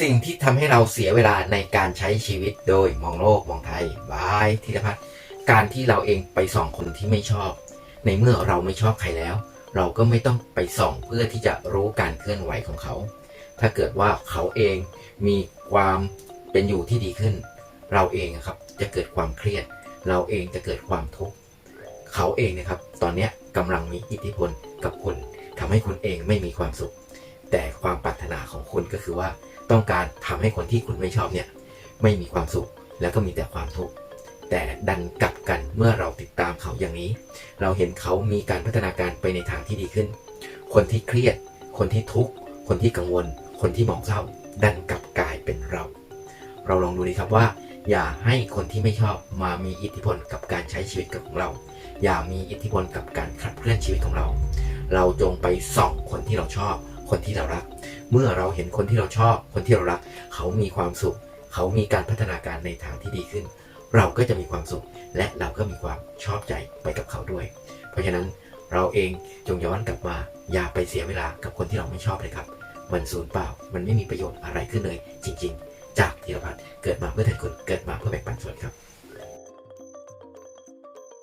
สิ่งที่ทำให้เราเสียเวลาในการใช้ชีวิตโดยมองโลกมองไทยบายธีรพัฒน์การที่เราเองไปส่องคนที่ไม่ชอบ ในเมื่อเราไม่ชอบใครแล้ว เราก็ไม่ต้องไปส่องเพื่อที่จะรู้การเคลื่อนไหวของเขา ถ้าเกิดว่าเขาเองมีความเป็นอยู่ที่ดีขึ้น เราเองครับจะเกิดความเครียด เราเองจะเกิดความทุกข์เขาเองนะครับ ตอนนี้กำลังมีอิทธิพลกับคุณทำให้คุณเองไม่มีความสุข แต่ความปรารถนาของคุณก็คือว่า ต้องการทำให้คนที่คุณไม่ชอบเนี่ยไม่มีความสุขแล้วก็มีแต่ความทุกข์แต่ดันกลับกันเมื่อเราติดตามเขาอย่างนี้ เราเห็นเขามีการพัฒนาการไปในทางที่ดีขึ้น คนที่เครียด คนที่ทุกข์ คนที่กังวล คนที่หมองเศร้า ดันกลับกลายเป็นเรา เราลองดูดีครับว่า อย่าให้คนที่ไม่ชอบมามีอิทธิพลกับการใช้ชีวิตของเรา อย่ามีอิทธิพลกับการขับเคลื่อนชีวิตของเรา เราจงไปส่องคนที่เราชอบ คนที่เรารัก เมื่อเราเห็นคนที่เราชอบ คนที่เรารัก เขามีความสุข เขามีการพัฒนาการในทางที่ดีขึ้น เราก็จะมีความสุข และเราก็มีความชอบใจไปกับเขาด้วย เพราะฉะนั้นเราเองจงย้อนกลับมา อย่าไปเสียเวลากับคนที่เราไม่ชอบเลยครับ มันสูญเปล่า มันไม่มีประโยชน์อะไรขึ้นเลย จริง ๆ จากธีรพัฒน์เกิดมาเพื่อแทนคุณเกิดมาเพื่อแบ่งปันส่วนครับ